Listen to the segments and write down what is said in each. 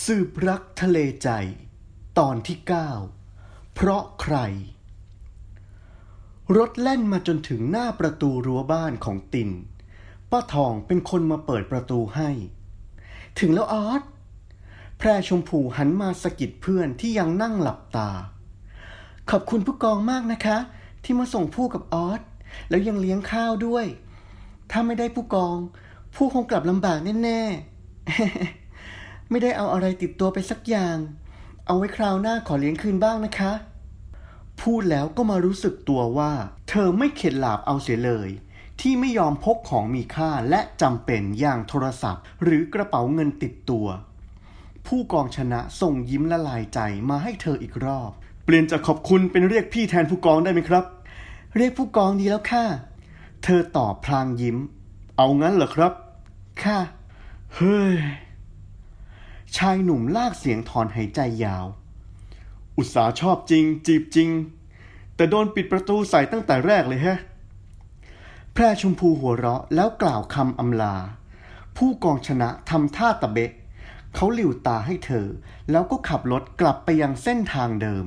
สืบรักทะเลใจ ตอนที่ 9 เพราะใคร รถแล่นมาจนถึงหน้าประตูรั้วบ้านของตินป้าทองเป็นคนมาเปิดประตูให้ ถึงแล้วออสแพรชมพูหันมาสะกิดเพื่อนที่ยังนั่งหลับตา ขอบคุณผู้กองมากนะคะ ที่มาส่งผู้กับออสแล้วยังเลี้ยงข้าวด้วย ถ้าไม่ได้ผู้กอง ผู้คงกลับลำบากแน่ๆ ไม่ได้เอาอะไรติดตัวไปสักอย่าง เอาไว้คราวหน้าขอเลี้ยงคืนบ้างนะคะ พูดแล้วก็มารู้สึกตัวว่า เธอไม่เข็ดหลาบเอาเสียเลย ที่ไม่ยอมพกของมีค่าและจำเป็นอย่างโทรศัพท์ หรือกระเป๋าเงินติดตัว ผู้กองชนะส่งยิ้มละลายใจมาให้เธออีกรอบ เปลี่ยนจากขอบคุณเป็นเรียกพี่แทนผู้กองได้ไหมครับ เรียกผู้กองดีแล้วค่ะ เธอตอบพลางยิ้ม เอางั้นเหรอครับ ค่ะ เฮ้ย ชายหนุ่มลากเสียงถอนหายใจยาว อุตสาชอบจริง จีบจริง แต่โดนปิดประตูใส่ตั้งแต่แรกเลยแฮะ แพรชมพูหัวเราะแล้วกล่าวคำอำลา ผู้กองชนะทำท่าตะเบะเขาหลิวตาให้เธอ แล้วก็ขับรถกลับไปยังเส้นทางเดิม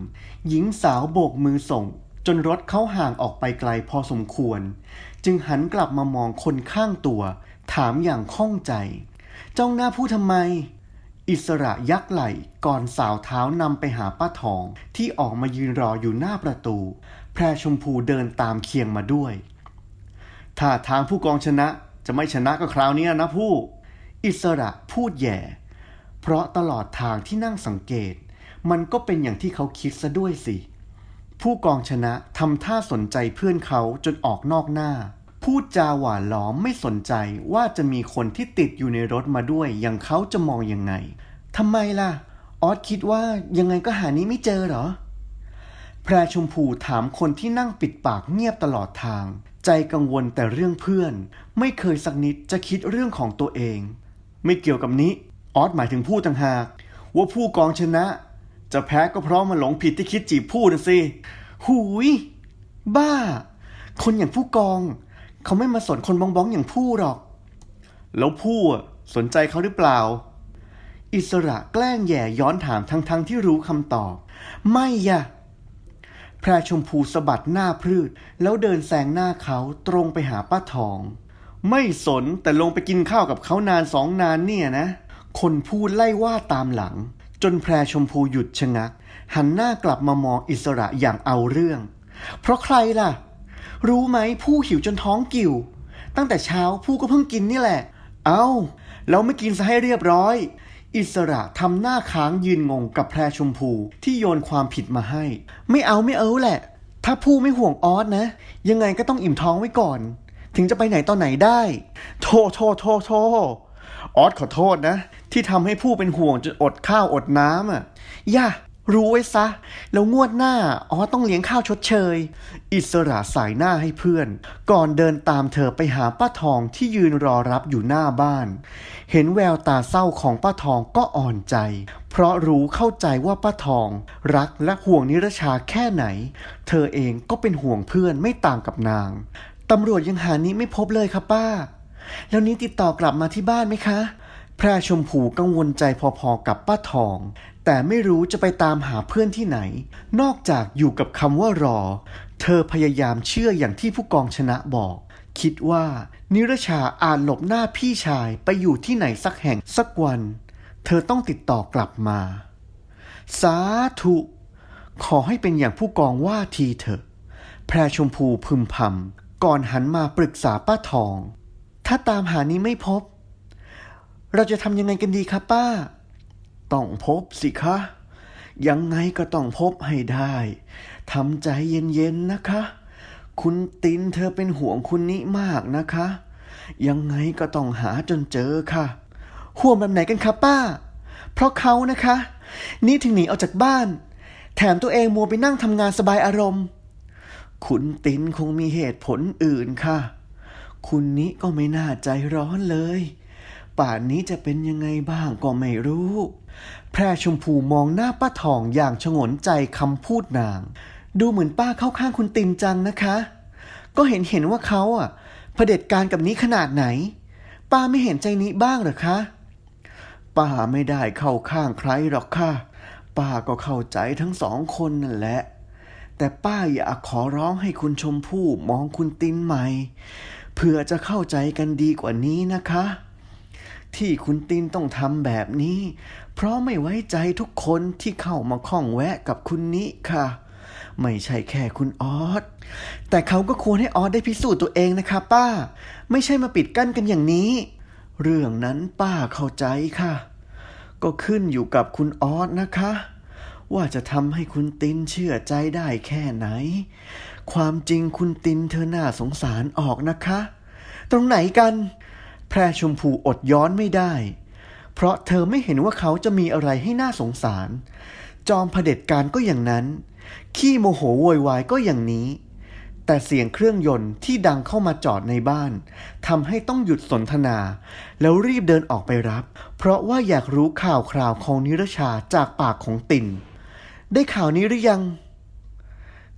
หญิงสาวโบกมือส่ง จนรถเขาห่างออกไปไกลพอสมควร จึงหันกลับมามองคนข้างตัว ถามอย่างข้องใจ จ้องหน้าผู้ทำไม อิสระยักไหลก่อนสาวเท้านำไปหาป้าทอง ที่ออกมายืนรออยู่หน้าประตู แพรชมพูเดินตามเคียงมาด้วยถ้าทางผู้กองชนะจะไม่ชนะก็คราวนี้นะผู้ อิสระพูดแย่ เพราะตลอดทางที่นั่งสังเกต มันก็เป็นอย่างที่เขาคิดซะด้วยสิ ผู้กองชนะทำท่าสนใจเพื่อนเขาจนออกนอกหน้า พูดจาหวานล้อมไม่สนใจว่าจะมีคนที่ติดอยู่ในรถมาด้วย อย่างเขาจะมองยังไงทำไมล่ะ ออสคิดว่ายังไงก็หานี้ไม่เจอเหรอ แพรชมพูถามคนที่นั่งปิดปากเงียบตลอดทาง ใจกังวลแต่เรื่องเพื่อน ไม่เคยสักนิดจะคิดเรื่องของตัวเอง ไม่เกี่ยวกับนี้ ออสหมายถึงผู้ต่างหาก ว่าผู้กองชนะ จะแพ้ก็เพราะมันหลงผิดที่คิดจีบผู้นะสิ หูย บ้า คนอย่างผู้กอง เขาไม่มาสนคนบ้องบ้องอย่างผู้หรอก แล้วผู้สนใจเขาหรือเปล่า อิสระแกล้งแย่ย้อนถามทั้งๆทที่รู้คำตอบ ไม่ยะแพรชมพูสะบัดหน้าพืดแล้วเดินแซงหน้าเขาตรงไปหาป้าทอง ไม่สนแต่ลงไปกินข้าวกับเขานานสองนานเนี่ยนะ คนพูดไล่ว่าตามหลัง จนแพรชมพูหยุดชะงัก หันหน้ากลับมามองอิสระอย่างเอาเรื่อง เพราะใครล่ะ รู้ไหมผู้หิวจนท้องกิ่ว ตั้งแต่เช้าผู้ก็เพิ่งกินนี่แหละ เอา้าแล้วไม่กินซะให้เรียบร้อย อิสระทำหน้าค้างยืนงงกับแพรชมพูที่โยนความผิดมาให้ ไม่เอาไม่เอาแหละ ถ้าผู้ไม่ห่วงออสนะ ยังไงก็ต้องอิ่มท้องไว้ก่อน ถึงจะไปไหนตอนไหนได้ โทษโทษโทษโทษออสขอโทษนะ ที่ทำให้ผู้เป็นห่วงจนอดข้าวอดน้ำอะ ย่า รู้ไว้ซะ แล้วงวดหน้า อ๋อต้องเลี้ยงข้าวชดเชย อิสระสายหน้าให้เพื่อน ก่อนเดินตามเธอไปหาป้าทองที่ยืนรอรับอยู่หน้าบ้าน เห็นแววตาเศร้าของป้าทองก็อ่อนใจ เพราะรู้เข้าใจว่าป้าทอง รักและห่วงนิรชาแค่ไหน เธอเองก็เป็นห่วงเพื่อนไม่ต่างกับนาง ตำรวจยังหานี้ไม่พบเลยครับป้า แล้วนี้ติดต่อกลับมาที่บ้านไหมคะ แพรชมพูกังวลใจพอๆกับป้าทอง แต่ไม่รู้จะไปตามหาเพื่อนที่ไหน นอกจากอยู่กับคำว่ารอ เธอพยายามเชื่ออย่างที่ผู้กองชนะบอก คิดว่า นิรชาอาจหลบหน้าพี่ชายไปอยู่ที่ไหนสักแห่งสักวัน เธอต้องติดต่อกลับมา สาธุ ขอให้เป็นอย่างผู้กองว่าทีเถอะ แพรชมพูพึมพำก่อนหันมาปรึกษาป้าทอง ถ้าตามหานี้ไม่พบ เราจะทำยังไงกันดีครับป้า ต้องพบสิคะ ยังไงก็ต้องพบให้ได้ทำใจเย็นๆนะคะ คุณตินเธอเป็นห่วงคุณนิมากนะคะ ยังไงก็ต้องหาจนเจอค่ะ ห่วงแบบไหนกันครับป้า เพราะเขานะคะ นี่ถึงหนีออกจากบ้าน แถมตัวเองมัวไปนั่งทำงานสบายอารมณ์ คุณตินคงมีเหตุผลอื่นค่ะ คุณนี้ก็ไม่น่าใจร้อนเลย ป่านนี้จะเป็นยังไงบ้างก็ไม่รู้ แพรชมพูมองหน้าป้าทองอย่างฉงนใจคำพูดนาง ดูเหมือนป้าเข้าข้างคุณตินจังนะคะ ก็เห็นเห็นว่าเขาอะเผด็จการกับนี้ขนาดไหน ป้าไม่เห็นใจนี้บ้างหรอคะ ป้าไม่ได้เข้าข้างใครหรอกค่ะ ป้าก็เข้าใจทั้งสองคนนั่นแหละ แต่ป้าอยากขอร้องให้คุณชมพู่มองคุณตินใหม่เพื่อจะเข้าใจกันดีกว่านี้นะคะ ที่คุณตินต้องทำแบบนี้ เพราะไม่ไว้ใจทุกคนที่เข้ามาข้องแวะกับคุณนิค่ะ ไม่ใช่แค่คุณออสแต่เขาก็ควรให้ออสได้พิสูจน์ตัวเองนะคะ ป้า ไม่ใช่มาปิดกั้นกันอย่างนี้ เรื่องนั้นป้าเข้าใจค่ะ ก็ขึ้นอยู่กับคุณออสนะคะ ว่าจะทำให้คุณตินเชื่อใจได้แค่ไหน ความจริงคุณตินเธอหน้าสงสารออกนะคะ ตรงไหนกัน แพรชมพูอดย้อนไม่ได้ เพราะเธอไม่เห็นว่าเขาจะมีอะไรให้น่าสงสาร จอมเผด็จการก็อย่างนั้น ขี้โมโหโวยวายก็อย่างนี้ แต่เสียงเครื่องยนต์ที่ดังเข้ามาจอดในบ้านทำให้ต้องหยุดสนทนา แล้วรีบเดินออกไปรับ เพราะว่าอยากรู้ข่าวคราวของนิรชาจากปากของตินได้ข่าวนี้หรือยัง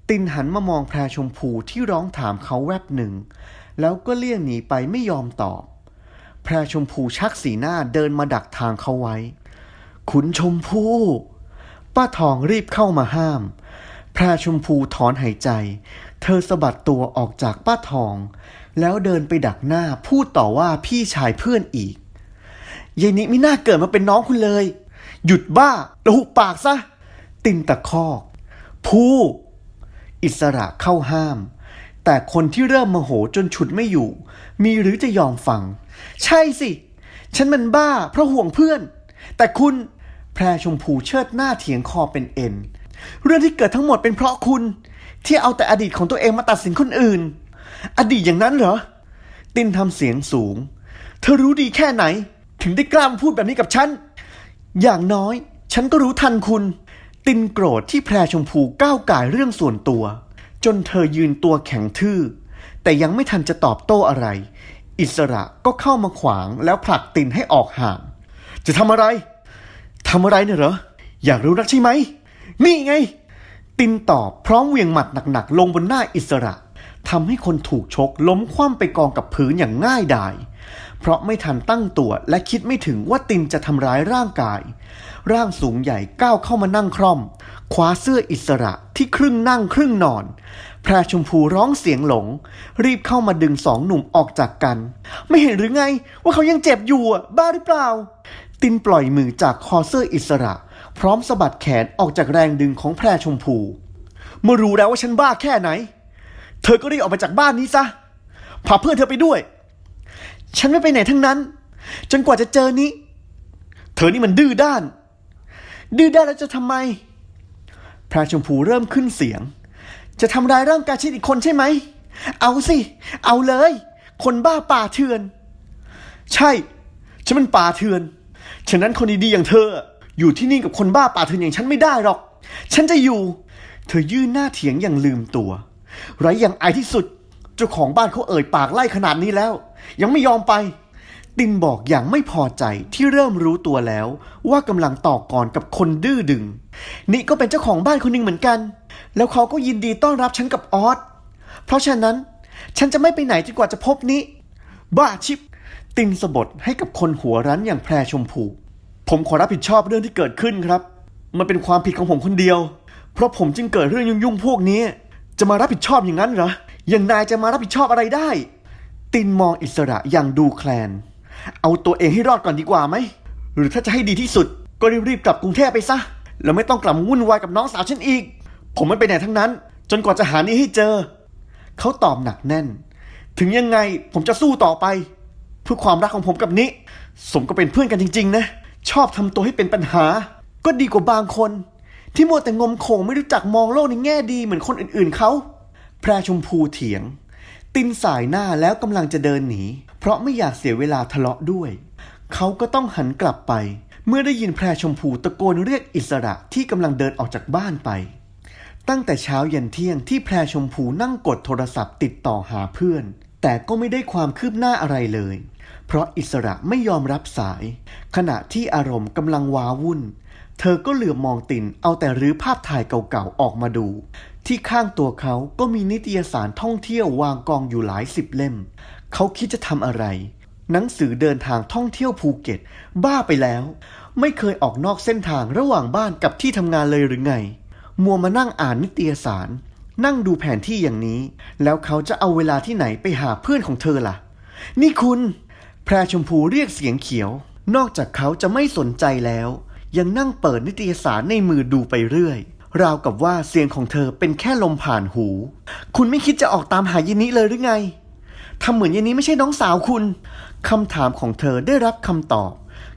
ตินหันมามองแพรชมพูที่ร้องถามเขาแวบหนึ่ง แล้วก็เลี่ยงหนีไปไม่ยอมตอบ แพรชมพูชักสีหน้าเดินมาดักทางเขาไว้ ขุนชมพู ป้าทองรีบเข้ามาห้าม แพรชมพูถอนหายใจ เธอสะบัดตัวออกจากป้าทอง แล้วเดินไปดักหน้าพูดต่อว่าพี่ชายเพื่อนอีกยายนิไม่น่าเกิดมาเป็นน้องคุณเลย หยุดบ้าแล้วหุบปากซะ ตินตะคอกพูอิสระเข้าห้าม แต่คนที่เริ่มโมโหจนฉุดไม่อยู่ มีหรือจะยอมฟัง ใช่สิ ฉันมันบ้าเพราะห่วงเพื่อน แต่คุณแพรชมพูเชิดหน้าเถียงคอเป็นเอ็น เรื่องที่เกิดทั้งหมดเป็นเพราะคุณ ที่เอาแต่อดีตของตัวเองมาตัดสินคนอื่น อดีตอย่างนั้นเหรอ ตินทำเสียงสูง เธอรู้ดีแค่ไหน ถึงได้กล้ามพูดแบบนี้กับฉัน อย่างน้อย ฉันก็รู้ทันคุณ ตินโกรธที่แพรชมพูก้าวก่ายเรื่องส่วนตัว จนเธอยืนตัวแข็งทื่อ แต่ยังไม่ทันจะตอบโต้อะไร อิสระก็เข้ามาขวางแล้วผลักตินให้ออกห่าง จะทำอะไรทำอะไรเนี่ยเหรอ อยากรู้นักใช่ไหม นี่ไง ตินตอบพร้อมเวียงหมัดหนักๆ ลงบนหน้าอิสระทำให้คนถูกชกล้มคว่ำไปกองกับพื้นอย่างง่ายดาย เพราะไม่ทันตั้งตัวและคิดไม่ถึงว่าตินจะทำร้ายร่างกาย ร่างสูงใหญ่ก้าวเข้ามานั่งคร่อมคว้าเสื้ออิสระที่ครึ่งนั่งครึ่งนอน แพรชมพูร้องเสียงหลง รีบเข้ามาดึงสองหนุ่มออกจากกัน ไม่เห็นหรือไงว่าเขายังเจ็บอยู่อะบ้าหรือเปล่า ตินปล่อยมือจากคอเสื้ออิสระ พร้อมสะบัดแขนออกจากแรงดึงของแพรชมพูเมื่อรู้แล้วว่าฉันบ้าแค่ไหน เธอก็รีบออกไปจากบ้านนี้ซะพาเพื่อนเธอไปด้วย ฉันไม่ไปไหนทั้งนั้น จนกว่าจะเจอนี้ เธอนี่มันดื้อด้าน ดื้อด้านแล้วจะทำไม พระชมพูเริ่มขึ้นเสียง จะทำร้ายร่างกายฉันอีกคนใช่ไหม เอาสิ เอาเลย คนบ้าป่าเถื่อน ใช่ ฉันมันป่าเถื่อน ฉะนั้นคนดีๆอย่างเธอ อยู่ที่นี่กับคนบ้าป่าเถื่อนอย่างฉันไม่ได้หรอก ฉันจะอยู่ เธอยื่นหน้าเถียงอย่างลืมตัว ไรอย่างอายที่สุด เจ้าของบ้านเขาเอ่ยปากไล่ขนาดนี้แล้ว ยังไม่ยอมไป ตินบอกอย่างไม่พอใจที่เริ่มรู้ตัวแล้ว ว่ากำลังต่อกรกับคนดื้อดึง นี่ก็เป็นเจ้าของบ้านคนหนึ่งเหมือนกัน แล้วเขาก็ยินดีต้อนรับฉันกับออสเพราะฉะนั้น ฉันจะไม่ไปไหนจนกว่าจะพบนี้ บ้าชิบ ตินสะบดให้กับคนหัวรั้นอย่างแพรชมพู ผมขอรับผิดชอบเรื่องที่เกิดขึ้นครับ มันเป็นความผิดของผมคนเดียว เพราะผมจึงเกิดเรื่องยุ่งๆพวกนี้ จะมารับผิดชอบอย่างนั้นเหรออย่างนายจะมารับผิดชอบอะไรได้ ตินมองอิสระอย่างดูแคลน เอาตัวเองให้รอดก่อนดีกว่าไหม หรือถ้าจะให้ดีที่สุด ก็รีบๆกลับกรุงเทพไปซะ แล้วไม่ต้องกลับวุ่นวายกับน้องสาวฉันอีก ผมไม่ไปไหนทั้งนั้น จนกว่าจะหานี้ให้เจอ เขาตอบหนักแน่น ถึงยังไงผมจะสู้ต่อไป เพื่อความรักของผมกับนิสมก็เป็นเพื่อนกันจริง ๆ นะ ชอบทำตัวให้เป็นปัญหา ก็ดีกว่าบางคน ที่มัวแต่งมโขงไม่รู้จักมองโลกในแง่ดีเหมือนคนอื่นๆเขาแพรชมพูเถียง ตินสายหน้าแล้วกำลังจะเดินหนี เพราะไม่อยากเสียเวลาทะเลาะด้วย เขาก็ต้องหันกลับไป เมื่อได้ยินแพรชมพูตะโกนเรียกอิสระที่กำลังเดินออกจากบ้านไป ตั้งแต่เช้ายันเที่ยงที่แพรชมพูนั่งกดโทรศัพท์ติดต่อหาเพื่อน แต่ก็ไม่ได้ความคืบหน้าอะไรเลย เพราะอิสระไม่ยอมรับสาย ขณะที่อารมณ์กำลังว้าวุ่น เธอก็เหลือบมองตินเอาแต่รื้อภาพถ่ายเก่าๆออกมาดูที่ข้างตัวเขาก็มีนิตยสารท่องเที่ยววางกองอยู่หลายสิบเล่ม เขาคิดจะทำอะไร หนังสือเดินทางท่องเที่ยวภูเก็ต บ้าไปแล้ว ไม่เคยออกนอกเส้นทางระหว่างบ้านกับที่ทำงานเลยหรือไง มัวมานั่งอ่านนิตยสาร นั่งดูแผนที่อย่างนี้ แล้วเขาจะเอาเวลาที่ไหนไปหาเพื่อนของเธอล่ะ นี่คุณ แพรชมพูเรียกเสียงเขียว นอกจากเขาจะไม่สนใจแล้ว ยังนั่งเปิดนิตยสารในมือดูไปเรื่อยราวกับว่าเสียงของเธอเป็นแค่ลมผ่านหู คุณไม่คิดจะออกตามหาเยนนี้เลยหรือไง ทำเหมือนเยนนี้ไม่ใช่น้องสาวคุณคำถามของเธอได้รับคำตอบ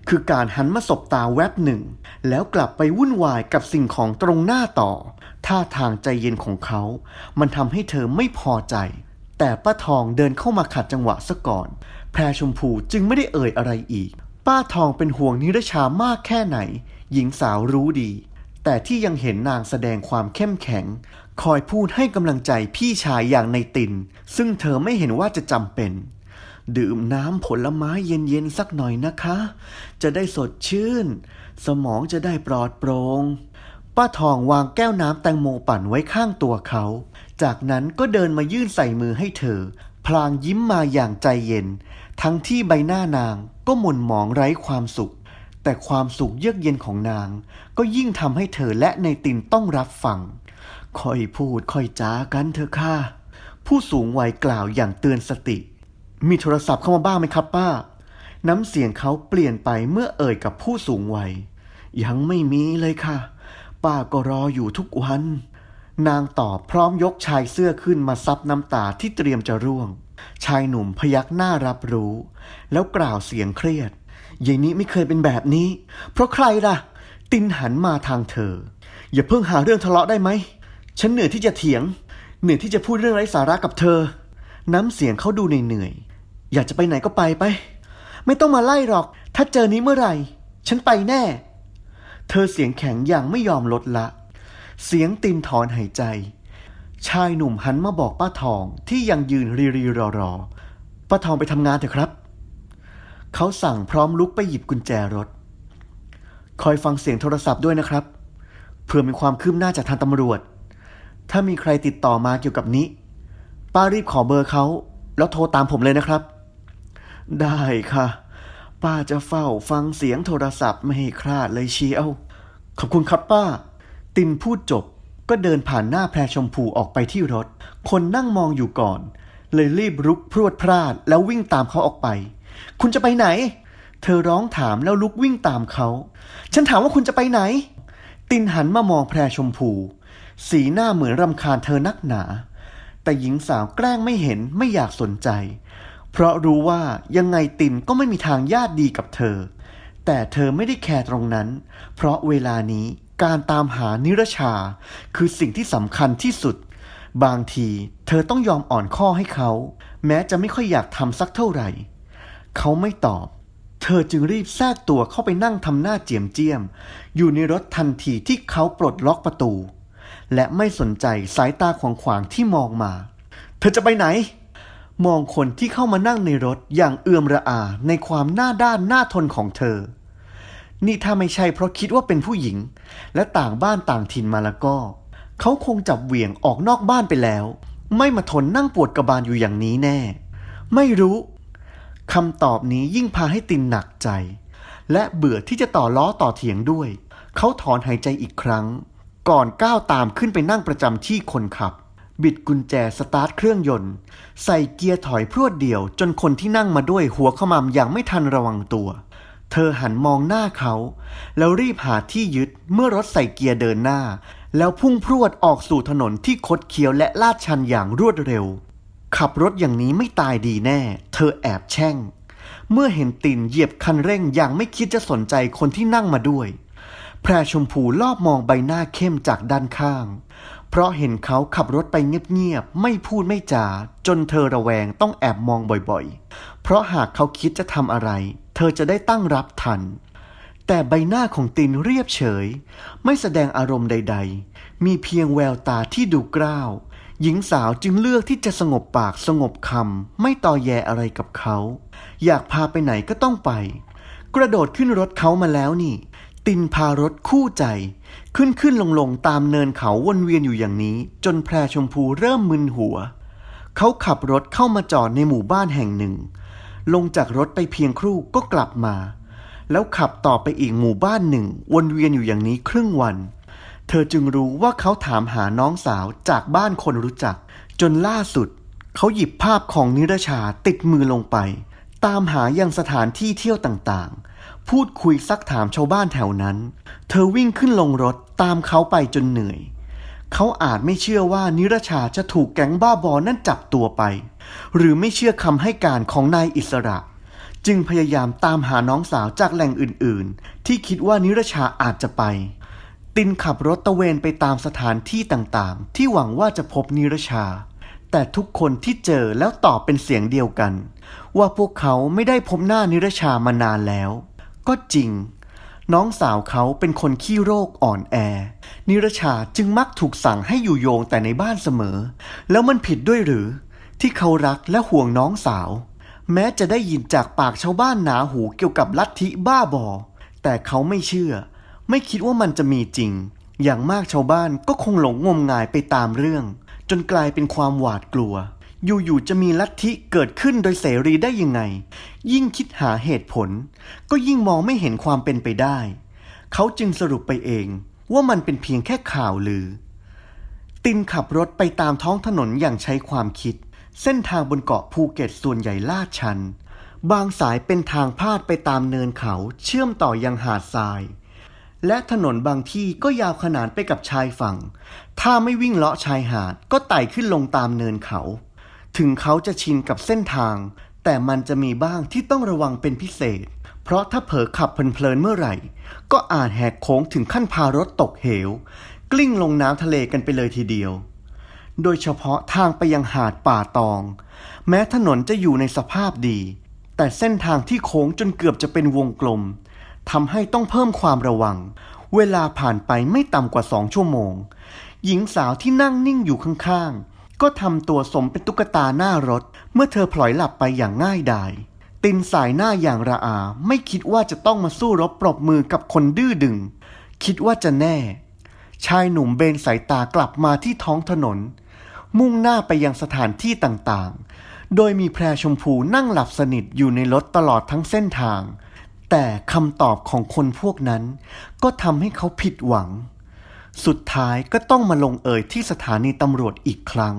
คือการหันมาสบตาแวบหนึ่ง แล้วกลับไปวุ่นวายกับสิ่งของตรงหน้าต่อ ท่าทางใจเย็นของเขา มันทำให้เธอไม่พอใจ แต่ป้าทองเดินเข้ามาขัดจังหวะซะก่อน แพรชมพูจึงไม่ได้เอ่ยอะไรอีก ป้าทองเป็นห่วงนิรชามากแค่ไหน หญิงสาวรู้ดี แต่ที่ยังเห็นนางแสดงความเข้มแข็ง คอยพูดให้กำลังใจพี่ชายอย่างในติน ซึ่งเธอไม่เห็นว่าจะจำเป็น ดื่มน้ำผลไม้เย็นๆสักหน่อยนะคะ จะได้สดชื่น สมองจะได้ปลอดโปร่งป้าทองวางแก้วน้ำแตงโมปั่นไว้ข้างตัวเขา จากนั้นก็เดินมายื่นใส่มือให้เธอ พลางยิ้มมาอย่างใจเย็น ทั้งที่ใบหน้านางก็หม่นหมองไร้ความสุข แต่ความสุขเยือกเย็นของนาง ก็ยิ่งทำให้เธอและในตินต้องรับฟัง ค่อยพูดค่อยจ้ากันเถอะค่ะ ผู้สูงวัยกล่าวอย่างเตือนสติ มีโทรศัพท์เข้ามาบ้างไหมครับป้า น้ำเสียงเขาเปลี่ยนไปเมื่อเอ่ยกับผู้สูงวัย ยังไม่มีเลยค่ะ ป้าก็รออยู่ทุกวัน นางตอบพร้อมยกชายเสื้อขึ้นมาซับน้ำตาที่เตรียมจะร่วง ชายหนุ่มพยักหน้ารับรู้ แล้วกล่าวเสียงเครียดยายนี้ไม่เคยเป็นแบบนี้ เพราะใครล่ะ ตินหันมาทางเธอ อย่าเพิ่งหาเรื่องทะเลาะได้ไหม ฉันเหนื่อยที่จะเถียง เหนื่อยที่จะพูดเรื่องไร้สาระกับเธอ น้ำเสียงเขาดูเหนื่อยๆอยากจะไปไหนก็ไปไป ไม่ต้องมาไล่หรอก ถ้าเจอนี้เมื่อไหร่ ฉันไปแน่ เธอเสียงแข็งอย่างไม่ยอมลดละ เสียงตินถอนหายใจ ชายหนุ่มหันมาบอกป้าทองที่ยังยืนรีรีรอรอป้าทองไปทำงานเถอะครับ เขาสั่งพร้อมลุกไปหยิบกุญแจรถ คอยฟังเสียงโทรศัพท์ด้วยนะครับ เพื่อมีความคืบหน้าจากทางตำรวจ ถ้ามีใครติดต่อมาเกี่ยวกับนี้ ป้ารีบขอเบอร์เขา แล้วโทรตามผมเลยนะครับ ได้ค่ะ ป้าจะเฝ้าฟังเสียงโทรศัพท์ไม่ให้คลาดเลยเชียว ขอบคุณครับป้า ตินพูดจบก็เดินผ่านหน้าแพรชมพูออกไปที่รถ คนนั่งมองอยู่ก่อน เลยรีบรุกพรวดพลาดแล้ววิ่งตามเขาออกไป คุณจะไปไหน เธอร้องถามแล้วลุกวิ่งตามเขา ฉันถามว่าคุณจะไปไหน ตินหันมามองแพรชมพู สีหน้าเหมือนรำคาญเธอนักหนา แต่หญิงสาวแกล้งไม่เห็นไม่อยากสนใจ เพราะรู้ว่ายังไงตินก็ไม่มีทางญาติดีกับเธอ แต่เธอไม่ได้แคร์ตรงนั้น เพราะเวลานี้การตามหานิรชา คือสิ่งที่สำคัญที่สุด บางทีเธอต้องยอมอ่อนข้อให้เขา แม้จะไม่ค่อยอยากทำสักเท่าไหร่ เขาไม่ตอบ เธอจึงรีบแทรกตัวเข้าไปนั่งทำหน้าเจียมเจียม อยู่ในรถทันทีที่เขาปลดล็อกประตู และไม่สนใจสายตาขวางขวางๆที่มองมา เธอจะไปไหน มองคนที่เข้ามานั่งในรถอย่างเอื่อมระอาในความหน้าด้านหน้าทนของเธอ นี่ถ้าไม่ใช่เพราะคิดว่าเป็นผู้หญิง และต่างบ้านต่างถิ่นมาแล้วก็ เขาคงจับเหวี่ยงออกนอกบ้านไปแล้ว ไม่มาทนนั่งปวดกระบาลอยู่อย่างนี้แน่ ไม่รู้คำตอบนี้ยิ่งพาให้ตินหนักใจ และเบื่อที่จะต่อล้อต่อเถียงด้วย เขาถอนหายใจอีกครั้ง ก่อนก้าวตามขึ้นไปนั่งประจำที่คนขับ บิดกุญแจสตาร์ทเครื่องยนต์ ใส่เกียร์ถอยพรวดเดียว จนคนที่นั่งมาด้วยหัวขมำอย่างไม่ทันระวังตัว เธอหันมองหน้าเขา แล้วรีบหาที่ยึดเมื่อรถใส่เกียร์เดินหน้า แล้วพุ่งพรวดออกสู่ถนนที่คดเคี้ยวและลาดชันอย่างรวดเร็ว ขับรถอย่างนี้ไม่ตายดีแน่ เธอแอบแช่ง เมื่อเห็นตินเหยียบคันเร่งอย่างไม่คิดจะสนใจคนที่นั่งมาด้วย แพรชมพูลอบมองใบหน้าเข้มจากด้านข้าง เพราะเห็นเขาขับรถไปเงียบๆ ไม่พูดไม่จา จนเธอระแวงต้องแอบมองบ่อยๆ เพราะหากเขาคิดจะทำอะไร เธอจะได้ตั้งรับทัน แต่ใบหน้าของตินเรียบเฉย ไม่แสดงอารมณ์ใด ๆ มีเพียงแววตาที่ดูกร้าว หญิงสาวจึงเลือกที่จะสงบปากสงบคำไม่ต่อแยอะไรกับเขา อยากพาไปไหนก็ต้องไป กระโดดขึ้นรถเขามาแล้วนี่ ตินพารถคู่ใจ ขึ้นขึ้นลงลงตามเนินเขาวนเวียนอยู่อย่างนี้ จนแพรชมพูเริ่มมึนหัว เขาขับรถเข้ามาจอดในหมู่บ้านแห่งหนึ่ง ลงจากรถไปเพียงครู่ก็กลับมา แล้วขับต่อไปอีกหมู่บ้านหนึ่ง วนเวียนอยู่อย่างนี้ครึ่งวัน เธอจึงรู้ว่าเขาถามหาน้องสาวจากบ้านคนรู้จัก จนล่าสุด เขาหยิบภาพของนิรชาติดมือลงไป ตามหายังสถานที่เที่ยวต่างๆ พูดคุยซักถามชาวบ้านแถวนั้น เธอวิ่งขึ้นลงรถตามเขาไปจนเหนื่อย เขาอาจไม่เชื่อว่านิรชาจะถูกแก๊งบ้าบอนั่นจับตัวไป หรือไม่เชื่อคำให้การของนายอิสระ จึงพยายามตามหาน้องสาวจากแหล่งอื่นๆ ที่คิดว่านิรชาอาจจะไป ตินขับรถตะเวนไปตามสถานที่ต่างๆ ที่หวังว่าจะพบนิรชา แต่ทุกคนที่เจอแล้วตอบเป็นเสียงเดียวกัน ว่าพวกเขาไม่ได้พบหน้านิรชามานานแล้ว ก็จริง น้องสาวเขาเป็นคนขี้โรคอ่อนแอ นิรชาจึงมักถูกสั่งให้อยู่โยงแต่ในบ้านเสมอ แล้วมันผิดด้วยหรือ ที่เขารักและห่วงน้องสาว แม้จะได้ยินจากปากชาวบ้านหนาหูเกี่ยวกับลัทธิบ้าบอ แต่เขาไม่เชื่อ ไม่คิดว่ามันจะมีจริง อย่างมากชาวบ้านก็คงหลงงมงายไปตามเรื่อง จนกลายเป็นความหวาดกลัว อยู่ๆจะมีลัทธิเกิดขึ้นโดยเสรีได้ยังไง ยิ่งคิดหาเหตุผล ก็ยิ่งมองไม่เห็นความเป็นไปได้ เขาจึงสรุปไปเองว่ามันเป็นเพียงแค่ข่าวลือ ตินขับรถไปตามท้องถนนอย่างใช้ความคิด เส้นทางบนเกาะภูเก็ตส่วนใหญ่ลาดชัน บางสายเป็นทางพาดไปตามเนินเขาเชื่อมต่อยังหาดทราย และถนนบางที่ก็ยาวขนานไปกับชายฝั่ง ถ้าไม่วิ่งเลาะชายหาดก็ไต่ขึ้นลงตามเนินเขา ถึงเขาจะชินกับเส้นทาง แต่มันจะมีบ้างที่ต้องระวังเป็นพิเศษ เพราะถ้าเผลอขับเพลินๆเมื่อไหร่ ก็อาจแหกโค้งถึงขั้นพารถตกเหว กลิ้งลงน้ำทะเลกันไปเลยทีเดียว โดยเฉพาะทางไปยังหาดป่าตอง แม้ถนนจะอยู่ในสภาพดี แต่เส้นทางที่โค้งจนเกือบจะเป็นวงกลมทำให้ต้องเพิ่มความระวัง เวลาผ่านไปไม่ต่ำกว่าสองชั่วโมง หญิงสาวที่นั่งนิ่งอยู่ข้างๆ ก็ทำตัวสมเป็นตุ๊กตาหน้ารถ เมื่อเธอพลอยหลับไปอย่างง่ายดาย ตินสายหน้าอย่างระอา ไม่คิดว่าจะต้องมาสู้รบปรบมือกับคนดื้อดึง คิดว่าจะแน่ ชายหนุ่มเบนสายตากลับมาที่ท้องถนน มุ่งหน้าไปยังสถานที่ต่างๆ โดยมีแพรชมพูนั่งหลับสนิทอยู่ในรถตลอดทั้งเส้นทาง แต่คำตอบของคนพวกนั้น ก็ทำให้เขาผิดหวัง สุดท้ายก็ต้องมาลงเอยที่สถานีตำรวจอีกครั้ง